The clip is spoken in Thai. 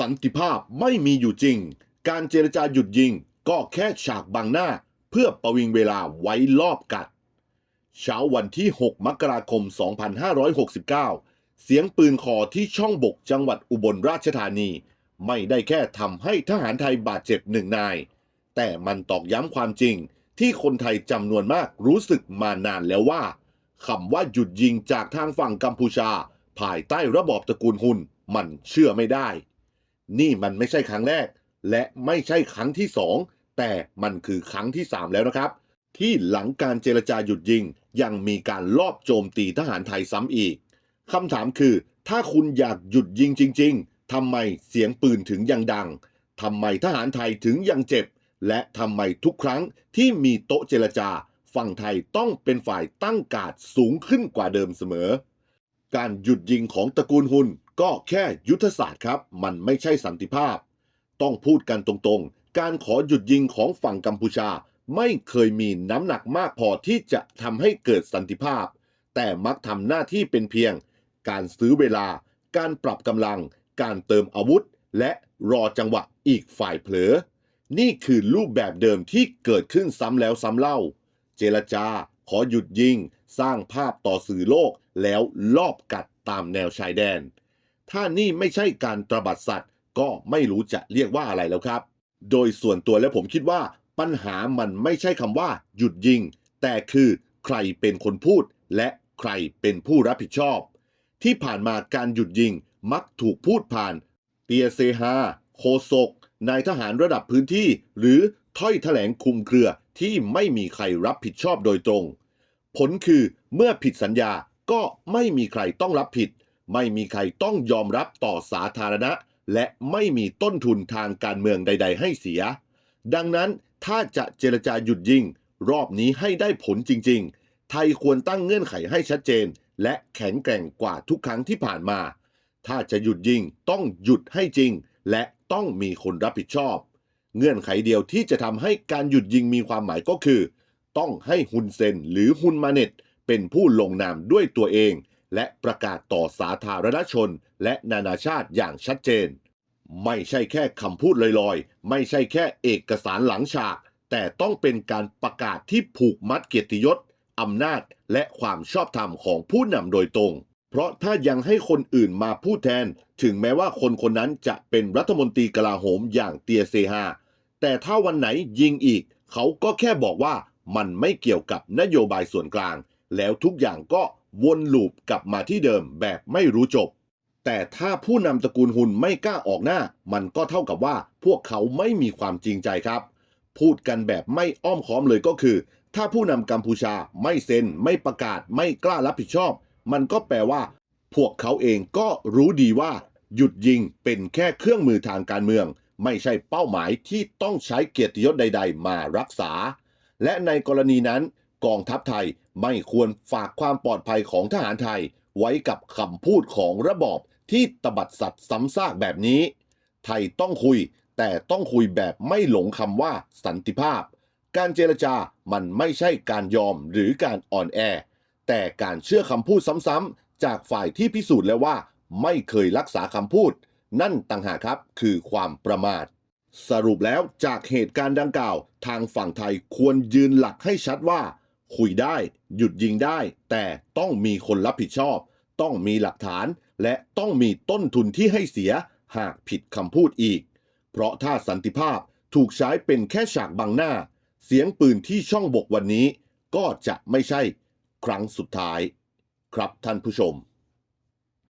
สันติภาพไม่มีอยู่จริง การเจรจาหยุดยิงก็แค่ฉากบังหน้า เพื่อประวิงเวลาไว้รอบกัด เช้าวันที่ 6 มกราคม 2569 เสียงปืนคอที่ช่องบกจังหวัดอุบลราชธานี ไม่ได้แค่ทำให้ทหารไทยบาดเจ็บหนึ่งนาย แต่มันตอกย้ำความจริงที่คนไทยจำนวนมากรู้สึกมานานแล้วว่าคำว่าหยุดยิงจากทางฝั่งกัมพูชา ภายใต้ระบอบตระกูลหุนมันเชื่อไม่ได้ นี่มันไม่ใช่ครั้งแรก และไม่ใช่ครั้งที่สองแต่มันคือครั้งที่สามแล้วนะครับ ที่หลังการเจรจาหยุดยิง ยังมีการลอบโจมตีทหารไทยซ้ำอีกคำถามคือ ถ้าคุณอยากหยุดยิงจริง ๆทำไมเสียงปืนถึงยังดังทำไมทหารไทยถึงยังเจ็บ และทำไมทุกครั้งที่มีโต๊ะเจรจา ฝั่งไทยต้องเป็นฝ่ายตั้งการดสูงขึ้นกว่าเดิมเสมอ การหยุดยิงของตระกูลหุนก็แค่ยุทธศาสตร์ครับ มันไม่ใช่สันติภาพ ต้องพูดกันตรงๆ การขอหยุดยิงของฝั่งกัมพูชา ไม่เคยมีน้ำหนักมากพอที่จะทำให้เกิดสันติภาพ แต่มักทำหน้าที่เป็นเพียง การซื้อเวลา การปรับกำลัง การเติมอาวุธ และรอจังหวะอีกฝ่ายเผลอ นี่คือรูปแบบเดิมที่เกิดขึ้นซ้ำแล้วซ้ำเล่า เจรจา ขอหยุดยิง สร้างภาพต่อสื่อโลก แล้วลอบกัดตามแนวชายแดน ถ้านี่ไม่ใช่การตระบัดสัตว์ ก็ไม่รู้จะเรียกว่าอะไรแล้วครับ โดยส่วนตัวแล้วผมคิดว่าปัญหามันไม่ใช่คำว่า หยุดยิง แต่คือใครเป็นคนพูด และใครเป็นผู้รับผิดชอบ ที่ผ่านมาการหยุดยิงมักถูกพูดผ่าน เตียเซฮาโคศกนายทหารระดับพื้นที่ หรือถ้อยแถลงคุมเครือที่ไม่มีใครรับผิดชอบโดยตรง ผลคือเมื่อผิดสัญญา ก็ไม่มีใครต้องรับผิด ไม่มีใครต้องยอมรับต่อสาธารณะ และไม่มีต้นทุนทางการเมืองใด ๆ ให้เสีย ดังนั้นถ้าจะเจรจาหยุดยิง รอบนี้ให้ได้ผลจริง ๆ ไทยควรตั้งเงื่อนไขให้ชัดเจน และแข็งแกร่งกว่าทุกครั้งที่ผ่านมา ถ้าจะหยุดยิงต้องหยุดให้จริง และต้องมีคนรับผิดชอบ เงื่อนไขเดียวที่จะทำให้การหยุดยิงมีความหมายก็คือ ต้องให้ฮุนเซนหรือฮุนมาเน็ต เป็นผู้ลงนามด้วยตัวเอง และประกาศต่อสาธารณชน และนานาชาติอย่างชัดเจน ไม่ใช่แค่คำพูดลอยๆ ไม่ใช่แค่เอกสารหลังฉาก แต่ต้องเป็นการประกาศที่ผูกมัดเกียรติยศอำนาจและความชอบธรรมของผู้นำโดยตรง เพราะถ้ายังให้คนอื่นมาพูดแทน ถึงแม้ว่าคนคนนั้นจะเป็นรัฐมนตรีกลาโหมอย่างเตียเซฮาแต่ถ้าวันไหนยิงอีก เขาก็แค่บอกว่ามันไม่เกี่ยวกับนโยบายส่วนกลาง แล้วทุกอย่างก็วนลูปกลับมาที่เดิมแบบไม่รู้จบ แต่ถ้าผู้นำตระกูลหุนไม่กล้าออกหน้า มันก็เท่ากับว่าพวกเขาไม่มีความจริงใจครับ พูดกันแบบไม่อ้อมค้อมเลยก็คือ ถ้าผู้นำกัมพูชาไม่เซ็น ไม่ประกาศไม่กล้ารับผิดชอบ มันก็แปลว่า พวกเขาเองก็รู้ดีว่า หยุดยิงเป็นแค่เครื่องมือทางการเมือง ไม่ใช่เป้าหมายที่ต้องใช้เกียรติยศใด ๆ มารักษา และในกรณีนั้น กองทัพไทยไม่ควรฝากความปลอดภัยของทหารไทย ไว้กับคำพูดของระบอบที่ตบัดสัตว์ซ้ำซากแบบนี้ ไทยต้องคุย แต่ต้องคุยแบบไม่หลงคำว่าสันติภาพ การเจรจามันไม่ใช่การยอมหรือการอ่อนแอ แต่การเชื่อคำพูดซ้ำๆจากฝ่ายที่พิสูจน์แล้วว่า ไม่เคยรักษาคำพูด นั่นต่างหากครับคือความประมาท สรุปแล้วจากเหตุการณ์ดังกล่าว ทางฝั่งไทยควรยืนหลักให้ชัดว่า คุยได้หยุดยิงได้ แต่ต้องมีคนรับผิดชอบ ต้องมีหลักฐาน และต้องมีต้นทุนที่ให้เสียหากผิดคำพูดอีก เพราะถ้าสันติภาพถูกใช้เป็นแค่ฉากบังหน้า เสียงปืนที่ช่องบกวันนี้ ก็จะไม่ใช่ครั้งสุดท้าย ครับท่านผู้ชม